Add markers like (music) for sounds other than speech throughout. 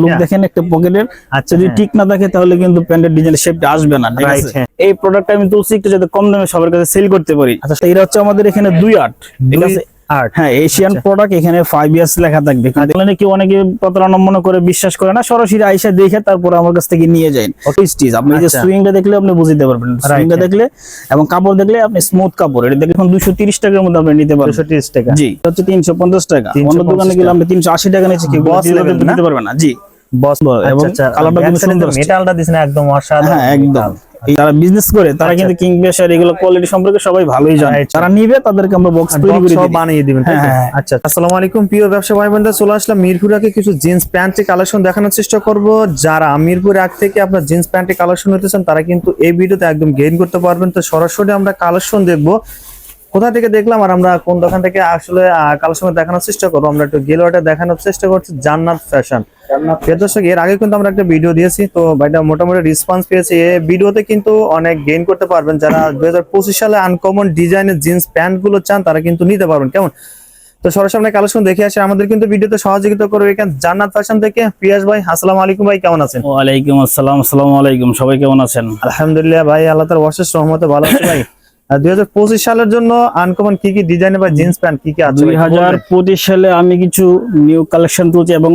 Look দেখেন একটা পকেটের আচ্ছা যদি হ্যাঁ। ঠিক না থাকে তাহলে কিন্তু প্যান্টের ডিজাইনের শেপটা আসবে না ঠিক আছে? হ্যাঁ। এই প্রোডাক্টটা আমি তুলছি একটু যাতে কম দামে সবার কাছে সেল করতে পারি। আচ্ছা। এটা হচ্ছে আমাদের এখানে দুই আট ঠিক আছে? আট হ্যাঁ এশিয়ান আচ্ছা। প্রোডাক্ট এখানে ফাইভ ইয়ার্স লেখা থাকবে। এখানে কি অনেকে প্রতারণা মনে করে বিশ্বাস করে না? সরাসরি আইসা দেখে তারপরে আমার কাছ থেকে নিয়ে যান স্টিচ আপনি যে আচ্ছা। সুইংটা দেখলে আপনি বুঝতে পারবেন। সুইংটা হ্যাঁ। দেখলে এবং কাপড় দেখলে আপনি স্মুথ কাপড়। এটা দেখলে দুশো তিরিশ টাকার মধ্যে আপনি নিতে পারবেন। টাকা। জি হচ্ছে তিনশো পঞ্চাশ টাকা। অন্য দোকানে গেলে আপনি তিনশো আশি টাকা Boss level পারবে না। জি। বস এবং কালারটা কিন্তু সুন্দর মেটালটা দিছেন একদম অসাধারণ হ্যাঁ একদম। যারা বিজনেস করে তারা কিন্তু কিংফিশার এগুলো কোয়ালিটি সম্পর্কে সবাই ভালোই জানে। যারা নিবে তাদেরকে আমরা বক্স তৈরি করে সহ বানিয়ে দিবেন হ্যাঁ, হ্যাঁ। আচ্ছা আসসালামু আলাইকুম প্রিয় ব্যবসা ভাই বোনরা চলে আসলাম মিরপুরাকে কিছু জিন্স প্যান্টের কালেকশন দেখানোর চেষ্টা করব। যারা মিরপুর আগ থেকে আপনার জিন্স প্যান্টের কালেকশন হতেছেন তারা কিন্তু এই ভিডিওতে একদম গেইন করতে পারবেন। তো সরাসরি আমরা কালেকশন দেখব। কোথা থেকে দেখলাম আর আমরা কোন দোকান থেকে আসলে কালেকশন দেখানোর চেষ্টা করব। আমরা একটু গেলোয়াটা দেখানোর চেষ্টা করছি জান্নাত ফ্যাশন দর্শক এর আগে কিন্তু আমরা একটা ভিডিও দিয়েছি তো ভাইটা মোটামুটি রেসপন্স পেয়েছি। এই ভিডিওতে কিন্তু অনেক গেইন করতে পারবেন। যারা দু হাজার পঁচিশ সালে আনকমন ডিজাইনের জিন্স প্যান্টগুলো চান তারা কিন্তু নিতে পারবেন। কেমন? তো সরাসরি কালেকশন দেখে আসে। আমাদের কিন্তু ভিডিওতে সহযোগিতা করবে এখানে জান্নাত ফ্যাশন থেকে পিয়াস ভাই। আসসালামু আলাইকুম ভাই কেমন আছেন? ওয়ালাইকুম আসসালাম আসসালামু আলাইকুম। সবাই কেমন আছেন? আলহামদুলিল্লাহ ভাই আল্লাহ তার অশেষ রহমতে ভালো আছে ভাই। দুই হাজার পঁচিশ সালের জন্য আনকমন কি কি ডিজাইনে বা জিন্স প্যান্ট কি কি আছে? দুই হাজার পঁচিশ সালে আমি কিছু নিউ কালেকশন তুলছি এবং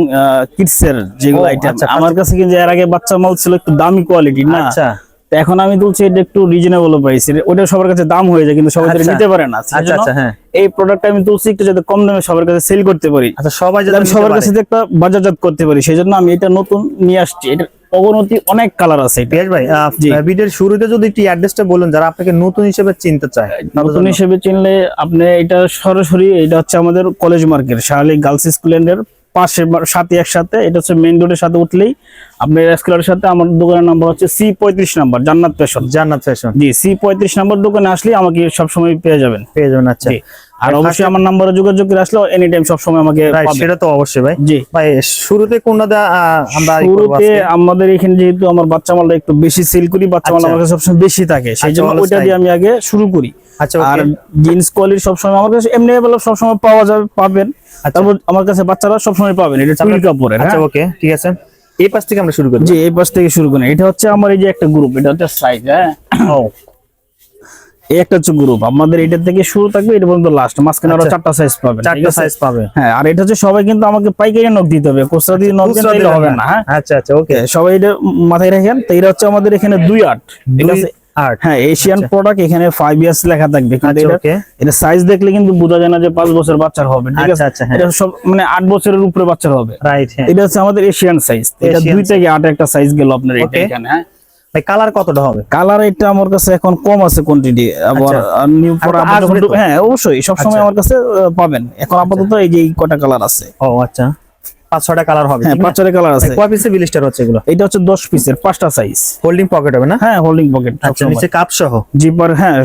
কিডস এর যেগুলো আইটেম আচ্ছা, আমার কাছে কিন্তু এর আগে বাচ্চা মাল ছিল একটু দামি কোয়ালিটি না? আচ্ছা। তো এখন আমি তুলছি এটা একটু রিজনেবল প্রাইস ওটা সবার কাছে দাম হয়ে যায় কিন্তু সবাই আচ্ছা। নিতে পারে না। আচ্ছা আচ্ছা হ্যাঁ। এই প্রোডাক্টটা আমি তুলছি একটু যাতে কম দামে সবার কাছে সেল করতে পারি। আচ্ছা সবাই যাতে সবার কাছে একটা বাজারজাত করতে পারি। সেই জন্য আমি এটা নতুন নিয়ে আসছি। এটা অবনতি অনেক কালার আছে পিয়াস ভাই ভিডিওর শুরুতে যদি একটু অ্যাড্রেসটা বলেন যারা আপনাকে নতুন হিসেবে চিনতে চায় নতুন হিসেবে চিনলে আপনি এটা সরাসরি এটা হচ্ছে আমাদের কলেজ মার্কেট শাহালি গার্লস স্কুলের পাশে সাথে একসাথে এটা হচ্ছে মেইন রোডের সাথে উঠলেই আপনার স্কুলের সাথে আমার দোকানের নাম্বার হচ্ছে সি পঁয়ত্রিশ number Jannat fashion Jannat fashion G C পঁয়ত্রিশ নাম্বার দোকানে আসলে আমাকে সবসময় পেয়ে যাবেন। পেয়ে যাবেন আচ্ছা। আর অবশ্যই আমার নাম্বারে যোগাযোগ করে আসলে এনি টাইম সবসময় আমাকে সেটা তো অবশ্যই ভাই। জি। ভাই শুরুতে আহ, আমরা শুরুতে আমাদের এখানে যেহেতু আমার বাচ্চা মালটা একটু বেশি সেল করি বাচ্চা মাল আচ্ছা। আমার কাছে সবসময় বেশি থাকে সেই আচ্ছা, জন্য ওইটা দিয়ে আমি আগে শুরু করি। আচ্ছা আর জিন্স কোয়ালিটি সবসময় আমার কাছে এমনি সবসময় পাওয়া যাবে পাবেন। তারপর আমার কাছে বাচ্চারা সবসময় পাবেন এটা কাপড়ের আচ্ছা হ্যাঁ? ওকে ঠিক আছে। এই পাশ থেকে আমরা শুরু করি। জি এই পাশ থেকে শুরু করি। এটা হচ্ছে আমার এই যে একটা গ্রুপ এটা হচ্ছে সাইজ হ্যাঁ? এই একটা হচ্ছে গ্রুপ আমাদের এটা থেকে শুরু থাকবে এটা পর্যন্ত লাস্ট মাঝখানে আরও আচ্ছা। চারটা সাইজ ঠিক চারটা সাইজ পাবে। হ্যাঁ আর এটা হচ্ছে সবাই কিন্তু আমাকে পাইকারি নক দিতে হবে। দিয়ে নক খুচরা দিলে হবে না হ্যাঁ? আচ্ছা আচ্ছা ওকে। সবাই এটা মাথায় রাখেন তো এটা হচ্ছে আমাদের এখানে দুই আট। ঠিক আছে? হ্যাঁ এশিয়ান প্রোডাক্ট এখানে ফাইভ ইয়ার্স লেখা থাকবে। কিন্তু আচ্ছা এটা এটা সাইজ দেখলে কিন্তু বোঝা যায় না যে পাঁচ বছর বাচ্চার হবে ঠিক আচ্ছা আছে? আচ্ছা হ্যাঁ। এটা সব মানে আট বছরের উপরে বাচ্চার হবে। রাইট হ্যাঁ। এটা হচ্ছে আমাদের এশিয়ান সাইজ এটা দুই থেকে আট একটা সাইজ গেল আপনার এটা এখানে হ্যাঁ। কালার কতটা হবে? কালার এটা আমার কাছে এখন কম আছে কোয়ান্টিটি আবার নিউ তো? হ্যাঁ অবশ্যই। সবসময় আচ্ছা। আমার কাছে পাবেন। এখন আপাতত এই যে কটা কালার আছে। ও আচ্ছা। পাঁচ ছটা কালার হবে। হ্যাঁ পাঁচ ছটা কালার আছে কয় পিসের বিলিস্টার হচ্ছে এগুলো। এটা হচ্ছে দশ পিসের পাঁচটা সাইজ হোল্ডিং পকেট হবে না? হ্যাঁ হোল্ডিং পকেট আচ্ছা নিচে কাপ সহ। জিপার হ্যাঁ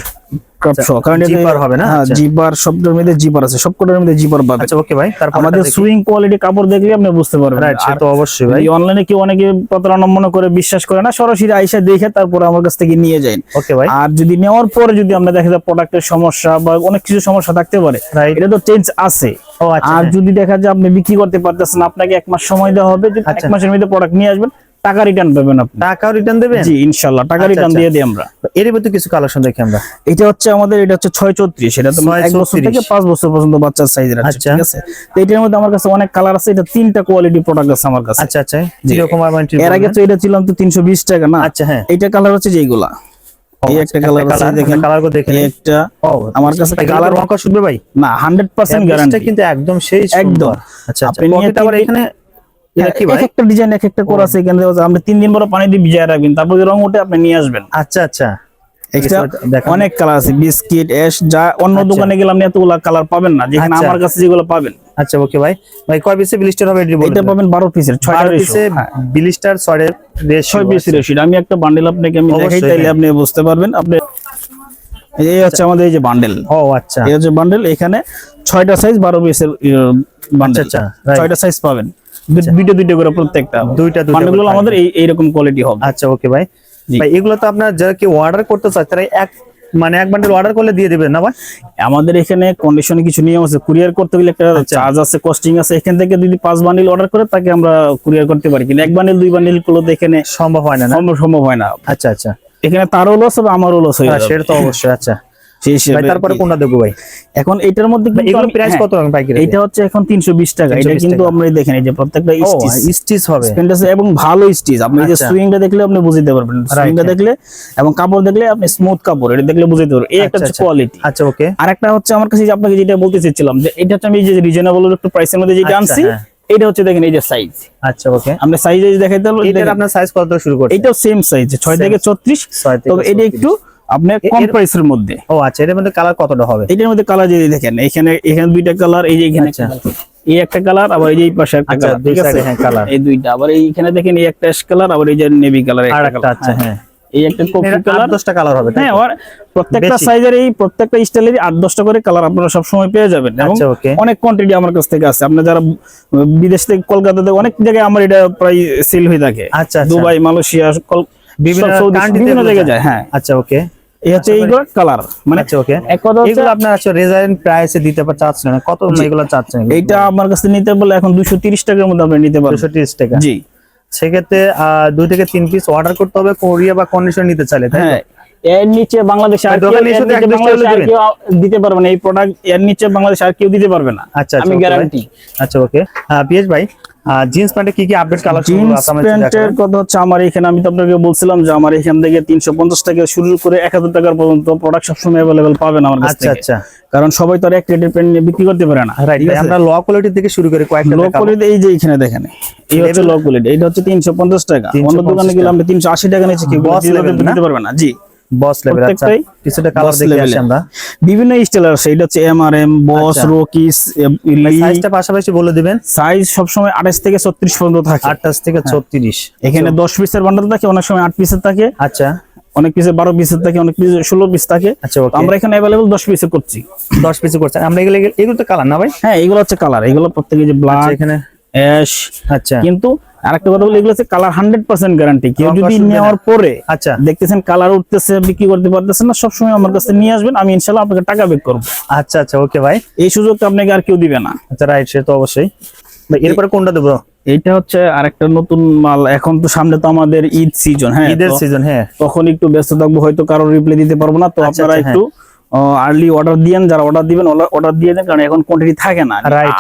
কারণ এটা- জিপার হবে না? হ্যাঁ আচ্ছা। জিপার সবটার মধ্যে জিপার আছে সবকটার মধ্যে জিপার পাবেন আচ্ছা ওকে ভাই তারপর আমাদের সুইং কোয়ালিটি কাপড় দেখলে আপনি বুঝতে পারবেন রাইট সে তো অবশ্যই ভাই অনলাইনে কি অনেকে প্রতারণা মনে করে বিশ্বাস করে না সরাসরি আইসা দেখে তারপরে আমার কাছ থেকে নিয়ে যান ওকে ভাই আর যদি নেওয়ার পরে যদি আমরা দেখা যায় প্রোডাক্টের সমস্যা বা অনেক কিছু সমস্যা থাকতে পারে এটা তো চেঞ্জ আছে আচ্ছা আর হ্যাঁ। যদি দেখা যায় আপনি বিক্রি করতে পারতেছেন আপনাকে এক মাস সময় দেওয়া হবে এক আচ্ছা। মাসের মধ্যে প্রোডাক্ট নিয়ে আসবেন টাকা রিটার্ন পাবেন আপনি। টাকাও রিটার্ন দেবেন? জি ইনশাল্লাহ টাকা আচ্ছা, রিটার্ন আচ্ছা। দিয়ে দিই আমরা। এর ভিতরে কিছু কালেকশন দেখি আমরা। এটা হচ্ছে আমাদের এটা হচ্ছে ছয় চৌত্রিশ এটা তো এক বছর থেকে পাঁচ বছর পর্যন্ত বাচ্চার সাইজের আছে আচ্ছা। ঠিক আছে? তো এটার মধ্যে আমার কাছে অনেক কালার আছে এটা তিনটা কোয়ালিটি প্রোডাক্ট আছে আমার কাছে। আচ্ছা আচ্ছা। জি। কীরকম ওয়ারেন্টি এর আগে তো এটা ছিল তো তিনশো বিশ টাকা না? আচ্ছা হ্যাঁ। এটা কালার হচ্ছে যেগুলা এই একটা কালার আছে দেখেন। কালার করে দেখেন। একটা আমার কাছে কালার রং শুনবে ভাই? না হান্ড্রেড পার্সেন্ট গ্যারান্টি গ্যারান্টি কিন্তু একদম সেই। একদম। আচ্ছা আচ্ছা। আপনি পকেট আবার এখানে এটা একটা ডিজাইন এক একটা করে আছে এখানে আপনি তিন দিন পরে পানি দিয়ে ভিজায় রাখবেন তারপর রং উঠে আপনি নিয়ে আসবেন। আচ্ছা আচ্ছা। অনেক কালার আছে বিস্কিট যা অন্য আচ্ছা। দোকানে গেলে আপনি এতগুলা কালার পাবেন না যেখানে আচ্ছা। আমার কাছে যেগুলো পাবেন। আচ্ছা ওকে ভাই। ভাই কয় পিসে বিলিস্টার হবে এটি পাবেন পিসের পিস আমি একটা বান্ডেল আপনাকে আমি অবশ্যই, দেখাই তাইলে হ্যাঁ। আপনি বুঝতে পারবেন। আপনি এই হচ্ছে আমাদের এই যে বান্ডেল ও আচ্ছা। এই হচ্ছে বান্ডেল এখানে ছয়টা সাইজ বারো পিসের বান্ডেল আচ্ছা, সাইজ পাবেন। দু- দুইটা দুইটা করে প্রত্যেকটা। দুইটা দুইটা আমাদের এই এইরকম কোয়ালিটি হবে। আচ্ছা ওকে ভাই ভাই এগুলো তো আপনার যারা কি অর্ডার করতে চায় তারা এক মানে এক বান্ডেল অর্ডার করলে দিয়ে দিবেন না ভাই আমাদের এখানে কন্ডিশনে কিছু নিয়ম আছে। কুরিয়ার করতে গেলে একটা আচ্ছা। চার্জ আছে কস্টিং আছে। এখান থেকে যদি পাঁচ বান্ডিল অর্ডার করে তাকে আমরা কুরিয়ার করতে পারি। কিন্তু এক বান্ডিল দুই বান্ডিল করলে তো এখানে সম্ভব হয় না সম্ভব সম্ভব হয় না। আচ্ছা আচ্ছা। এখানে তারও লস হবে আমারও লস হয়ে হ্যাঁ, সেটা তো অবশ্যই আচ্ছা। ভাই তারপরে কোনটা দেখব ভাই? এখন এটার মধ্যে এগুলো প্রাইস হ্যাঁ, কত রকম পাইকারি এটা হচ্ছে এখন তিনশো বিশ টাকা। এটা কিন্তু আপনি দেখেন এই যে প্রত্যেকটা স্টিচ। স্টিচ হবে। স্পেন্ডাস এবং ভালো স্টিচ। আপনি যে আচ্ছা। সুইংটা দেখলে আপনি বুঝতে পারবেন। সুইংটা। দেখলে এবং কাপড় দেখলে আপনি স্মুথ কাপড় এটা দেখলে বুঝতে পারবেন। এই একটা আচ্ছা, হচ্ছে আচ্ছা। কোয়ালিটি আচ্ছা ওকে আরেকটা হচ্ছে আমার কাছে আপনাকে যেটা বলতে যে এটা হচ্ছে আমি যে রিজনেবল একটু প্রাইসের মধ্যে যেটা আনছি হ্যাঁ। এটা হচ্ছে দেখেন এই যে সাইজ আচ্ছা ওকে আমরা সাইজ দেখাইতে দেখেন, আপনার সাইজ কত শুরু এটাও সেম সাইজ ছয় থেকে ছত্রিশ। ছয় থেকে তবে এটা একটু আপনার কম প্রাইসের মধ্যে। ও আচ্ছা এটার মধ্যে কালার কতটা হবে? এটার মধ্যে কালার যদি দেখেন এখানে এখানে দুইটা কালার এই যে এখানে আচ্ছা। এই একটা কালার আবার এই যে এই পাশে একটা আচ্ছা, কালার ঠিক আছে? হ্যাঁ, colour। এই দুইটা আবার এইখানে দেখেন এই একটা অ্যাশ কালার আবার এই যে নেভি কালার আর একটা আচ্ছা হ্যাঁ। এই একটা কফি কালার কালার হবে হ্যাঁ আর প্রত্যেকটা সাইজের এই প্রত্যেকটা স্টাইলের আট দশটা করে কালার আপনারা সব সময় পেয়ে যাবেন। এবং। অনেক কোয়ান্টিটি আমার কাছ থেকে আছে। আপনার যারা বিদেশ থেকে কলকাতাতে অনেক জায়গায় আমার এটা প্রায় সেল হয়ে থাকে। আচ্ছা। দুবাই মালয়েশিয়া বিভিন্ন জায়গায়। যায়। হ্যাঁ। আচ্ছা ওকে এই হচ্ছে এইগুলো কালার মানে আচ্ছা ওকে এক কথা হচ্ছে এগুলো আপনার আচ্ছা রেজারেন্ট প্রাইসে দিতে পার চাচ্ছেন না। কত এগুলো চাচ্ছেন এইটা আমার কাছে নিতে বলে এখন দুশো তিরিশ টাকার মধ্যে আপনি নিতে টাকা। জি। সেক্ষেত্রে আহ, দুই থেকে তিন পিস অর্ডার করতে হবে কোরিয়া বা কন্ডিশন নিতে চাইলে তাই এর নিচে বাংলাদেশে আর কেউ দিবেন। কেউ দিতে পারবে না। এই প্রোডাক্টের নিচে বাংলাদেশে আর কেউ দিতে পারবে না। আচ্ছা আচ্ছা আমি গ্যারান্টি আচ্ছা ওকে। পিএস ভাই জিন্স প্যান্টে কি কি আপডেট কালার জিন্স প্যান্টের কথা হচ্ছে আমার এখানে আমি তো আপনাকে বলছিলাম যে আমার এখান থেকে তিনশো পঞ্চাশ টাকা শুরু করে এক হাজার টাকার পর্যন্ত প্রোডাক্ট সবসময় অ্যাভেলেবেল পাবেন আমার কাছ আচ্ছা আচ্ছা। কারণ সবাই তো এক রেটের প্যান্ট নিয়ে বিক্রি করতে পারে না। রাইট আমরা ল কোয়ালিটি থেকে শুরু করে কয়েকটা লো। কোয়ালিটি এই যে এখানে দেখেন এই হচ্ছে লো কোয়ালিটি এটা হচ্ছে তিনশো পঞ্চাশ টাকা। 350 অন্য দোকানে গেলে আমরা তিনশো আশি টাকা নিচে? দিতে পারবে না জি। বস লেভেল আচ্ছা কিছুটা কালার দেখে আমরা। বিভিন্ন স্টাইল আছে এটা হচ্ছে এমআরএম বস। রকিস সাইজটা পাশাপাশি বলে দিবেন। সাইজ সবসময় আঠাশ থেকে ছত্রিশ পর্যন্ত থাকে। আটটাশ থেকে ছত্রিশ। এখানে দশ পিসের বান্ডাল থাকে অনেক সময় আট পিসের থাকে। আচ্ছা। অনেক পিসের বারো পিসের থাকে অনেক পিসের ষোলো পিস থাকে। আচ্ছা আমরা এখানে অ্যাভেলেবল দশ পিসে করছি। দশ পিস করছেন আমরা এগুলো এগুলো তো কালার না ভাই? হ্যাঁ এগুলো হচ্ছে কালার এগুলো প্রত্যেকে যে ব্ল্যাক আচ্ছা, এখানে অ্যাশ আচ্ছা। কিন্তু আরেকটা কথা বলি এগুলো হচ্ছে কালার হান্ড্রেড পার্সেন্ট গ্যারান্টি কেউ যদি নেওয়ার পরে আচ্ছা। দেখতেছেন কালার উঠতেছে বিক্রি করতে পারতেছেন না সবসময় আমার কাছে নিয়ে আসবেন আমি ইনশাল্লাহ আপনাকে টাকা বেক করব। আচ্ছা আচ্ছা ওকে ভাই। এই সুযোগটা আপনাকে আর কেউ দিবে না। আচ্ছা রাইট সে তো অবশ্যই। এরপরে কোনটা দেবো? এইটা হচ্ছে আরেকটা নতুন মাল এখন তো সামনে তো আমাদের ঈদ সিজন হ্যাঁ ঈদের সিজন হ্যাঁ। তখন একটু ব্যস্ত থাকব হয়তো কারও রিপ্লাই দিতে পারব না তো আচ্ছা, আপনারা আচ্ছা, একটু আর্লি অর্ডার দিয়েন যারা অর্ডার দিবেন অর্ডার দিয়ে দেন কারণ এখন কোয়ান্টিটি থাকে না।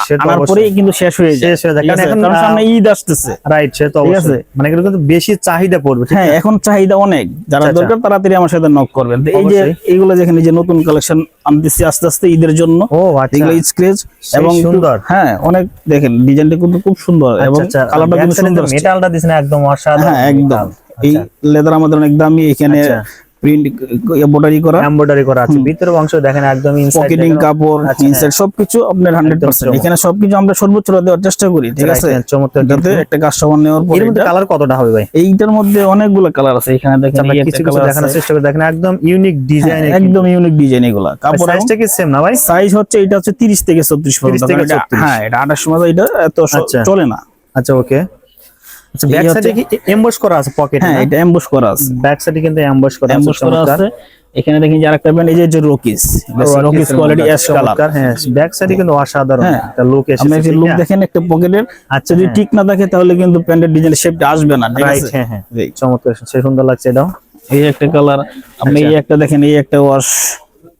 সে আনার পরেই কিন্তু শেষ হয়ে যায়। শেষ হয়ে যায়, কারণ এখন, সামনে ঈদ আসতেছে। রাইট সে তো অবশ্যই। মানে এগুলো কিন্তু বেশি চাহিদা পড়বে হ্যাঁ এখন চাহিদা অনেক। যারা আচ্ছা, দরকার তাড়াতাড়ি আমার সাথে নক করবেন। এই যে। এইগুলো যেখানে যে নতুন কালেকশন আনতেছি আস্তে আস্তে ঈদের জন্য। ও আচ্ছা। এগুলো স্ক্রেচ এবং সুন্দর। হ্যাঁ অনেক দেখেন ডিজাইনটা কিন্তু খুব সুন্দর এবং আচ্ছা। আচ্ছা কালারটা কিন্তু সুন্দর মেটালটা দিছেন একদম অসাধারণ হ্যাঁ একদম এই লেদার আমাদের অনেক দামি এখানে আচ্ছা। প্রিন্ট এমব্রয়ডারি করা। এমব্রয়ডারি করা আছে। ভিতরের অংশ দেখেন একদম ইনসাইড পকেটিং কাপড় আচ্ছা, ইনসাইড সবকিছু আপনার হান্ড্রেড পার্সেন্ট চমৎকার। এখানে সবকিছু আমরা সর্বোচ্চ দেওয়ার চেষ্টা করি ঠিক আছে? চমৎকার যাতে একটা কাস্টমার নেওয়ার পরে এর মধ্যে কালার কতটা হবে ভাই? এইটার মধ্যে অনেকগুলো কালার আছে। এখানে দেখেন আমরা কিছু কিছু দেখানোর চেষ্টা করে দেখেন। একদম ইউনিক ডিজাইন হ্যাঁ, একদম ইউনিক ডিজাইন এগুলা। কাপড় সাইজটা কি সেম না ভাই? সাইজ হচ্ছে এটা হচ্ছে 30 থেকে 36 পর্যন্ত। 36 হ্যাঁ এটা 28 মাস এটা এত আচ্ছা। চলে না। আচ্ছা ওকে আচ্ছা ব্যাক সাইডে কি এমবস করা আছে পকেটে হ্যাঁ এটা এমবস করা আছে। ব্যাক সাইডে কিন্তু এমবস করা এমবস করা আছে। এখানে দেখেন যে আরেকটা ব্যান্ড এই যে- যে রকিস Rockies রকিস কোয়ালিটি মধ্যে কালার হ্যাঁ ব্যাক সাইডে কিন্তু অসাধারণ হ্যাঁ। একটা লুক আপনি এসেছে যে লুক দেখেন একটা পকেটের আচ্ছা যদি হ্যাঁ। ঠিক না থাকে তাহলে কিন্তু প্যান্টের ডিজাইন শেপটা আসবে না ঠিক আছে? হ্যাঁ হ্যাঁ। চমৎকার সে সুন্দর লাগছে এটাও। এই একটা কালার আপনি আচ্ছা। এই একটা দেখেন এই একটা ওয়াশ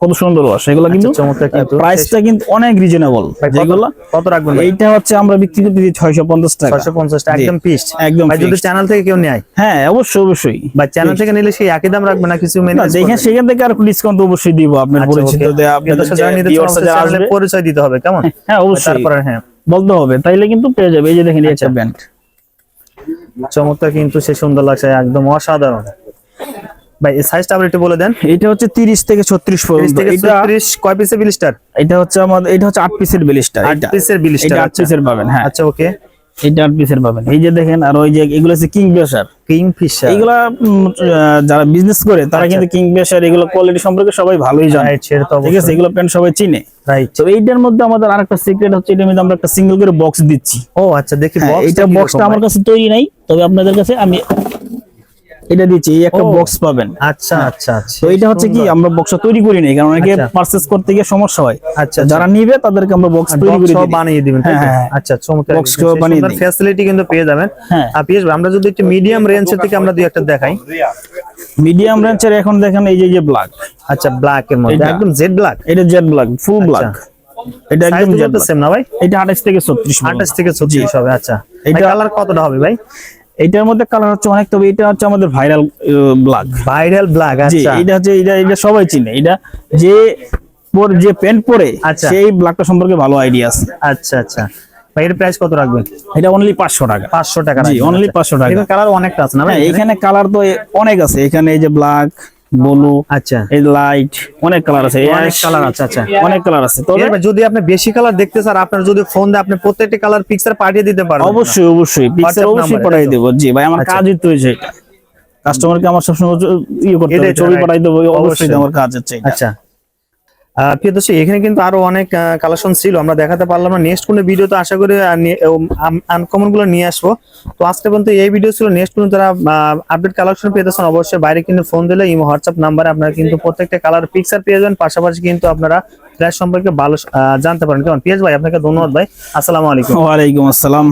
কত সুন্দর ওয়াশ এগুলো কিন্তু চমৎকার কিন্তু। প্রাইসটা কিন্তু অনেক রিজনেবল যেগুলো কত রাখবেন এইটা হচ্ছে আমরা বিক্রি করতে দিই ছয়শো পঞ্চাশ টাকা। ছয়শো পঞ্চাশ টাকা একদম পিস একদম ভাই যদি চ্যানেল থেকে কেউ নেয়? হ্যাঁ অবশ্যই অবশ্যই। বা চ্যানেল থেকে নিলে সেই একই দাম রাখবে না? কিছু মেনে না, দেখেন সেখান থেকে আর ডিসকাউন্ট অবশ্যই দিব আপনার আচ্ছা, পরিচিত আপনাদের পরিচয় দিতে হবে কেমন? (laughs) হ্যাঁ অবশ্যই। তারপরে হ্যাঁ। বলতে হবে তাইলে কিন্তু পেয়ে যাবে এই যে দেখেন এই একটা আচ্ছা। ব্যান্ড। চমৎকার কিন্তু সে সুন্দর লাগছে একদম অসাধারণ। ভাই এই সাইজটা আবার একটু বলে দেন। এটা হচ্ছে 30 থেকে 36 তিরিশ পর্যন্ত। থেকে এটা ছত্রিশ কয় পিসের বিলিস্টার এটা হচ্ছে আমাদের এটা হচ্ছে 8 পিসের বেলিস্টার আট পিসের বিলিস্টার এটা 8 পিসের পাবেন হ্যাঁ। আচ্ছা ওকে এটা 8 পিসের পাবেন। এই যে দেখেন আর ওই যে এগুলো হচ্ছে কিং বেশার কিং ফিশার এইগুলা যারা বিজনেস করে তারা কিন্তু কিং বেশার এগুলো কোয়ালিটি সম্পর্কে সবাই ভালোই জানে। সেটা তো ঠিক আছে? এগুলো প্যান্ট সবাই চিনে। রাইট তো এইটার মধ্যে আমাদের আরেকটা সিক্রেট হচ্ছে এটার মধ্যে আমরা একটা সিঙ্গেল করে বক্স দিচ্ছি। ও আচ্ছা দেখি হ্যাঁ, box এইটা টা বক্সটা আমার কাছে তৈরি নাই তবে আপনাদের কাছে আমি এটা দিচ্ছি এই একটা বক্স পাবেন। আচ্ছা আচ্ছা আচ্ছা। তো এটা হচ্ছে কি আমরা বক্স তৈরি করি নাই কারণ অনেকে আচ্ছা। পারচেস করতে গিয়ে সমস্যা হয়। আচ্ছা যারা নিবে তাদেরকে আমরা বক্স তৈরি করে দিই। বানিয়ে দিবেন? হ্যাঁ, হ্যাঁ। আচ্ছা চমৎকার বক্স বানিয়ে দিই। ফ্যাসিলিটি কিন্তু পেয়ে যাবেন। হ্যাঁ। আর পিএস আমরা যদি একটু মিডিয়াম রেঞ্জের থেকে আমরা দুই একটা দেখাই। মিডিয়াম রেঞ্জের এখন দেখেন এই যে যে ব্ল্যাক আচ্ছা ব্ল্যাক এর মধ্যে একদম জেড ব্ল্যাক এটা জেড ব্ল্যাক ফুল ব্ল্যাক এটা একদম জেড সেম না ভাই? এটা 28 থেকে 36 পর্যন্ত। 28 থেকে 36 হবে আচ্ছা। এটা- কালার কতটা হবে ভাই? এটার মধ্যে কালার হচ্ছে অনেক তবে এটা হচ্ছে আমাদের ভাইরাল ব্ল্যাক ভাইরাল ব্ল্যাক আচ্ছা। এটা হচ্ছে এটা এটা সবাই চিনে। এটা যে পর- যে প্যান্ট পরে আচ্ছা। সেই ব্ল্যাকটা সম্পর্কে ভালো আইডিয়া আছে। আচ্ছা আচ্ছা। ভাই এর প্রাইস কত রাখবেন? এটা অনলি 500 টাকা। 500 টাকা জি, অনলি আচ্ছা। 500 টাকা। এখানে কালার অনেকটা আছে না ভাই? হ্যাঁ এখানে কালার তো অনেক আছে। এখানে এই যে ব্ল্যাক ব্লু আচ্ছা। এই লাইট অনেক কালার আছে অনেক কালার আছে আচ্ছা। অনেক কালার আছে। তবে যদি আপনি বেশি কালার দেখতে চান আপনার যদি ফোন দেয় আপনি প্রত্যেকটি কালার পিকচার পাঠিয়ে দিতে পারেন অবশ্যই অবশ্যই। পিকচার অবশ্যই পাঠিয়ে দেব। জি ভাই আমার। কাজই তো হয়েছে। কাস্টমারকে আমার সবসময় ইয়ে করতে হবে ছবি. পাঠাই দেবো অবশ্যই। আমার কাজ হচ্ছে। আচ্ছা। প্রিয় দর্শক এখানে কিন্তু আরও অনেক কালেকশন ছিল। আমরা দেখাতে পারলাম না। নেক্সট কোনো ভিডিওতে আশা করি আনকমনগুলো নিয়ে আসব। তো আজকে পর্যন্ত এই ভিডিও ছিল। নেক্সট কোনো যারা আপডেট কালেকশন পেতেছেন অবশ্যই বাইরে কিন্তু ফোন দিলে ইমো হোয়াটসঅ্যাপ নাম্বারে আপনারা কিন্তু প্রত্যেকটা কালার পিকচার পেয়ে যাবেন। পাশাপাশি কিন্তু আপনারা ফ্ল্যাশ সম্পর্কে ভালো আহ, জানতে পারেন কেমন? পিয়াজ ভাই আপনাকে ধন্যবাদ ভাই। আসসালামু আলাইকুম। ওয়ালাইকুম আসসালাম।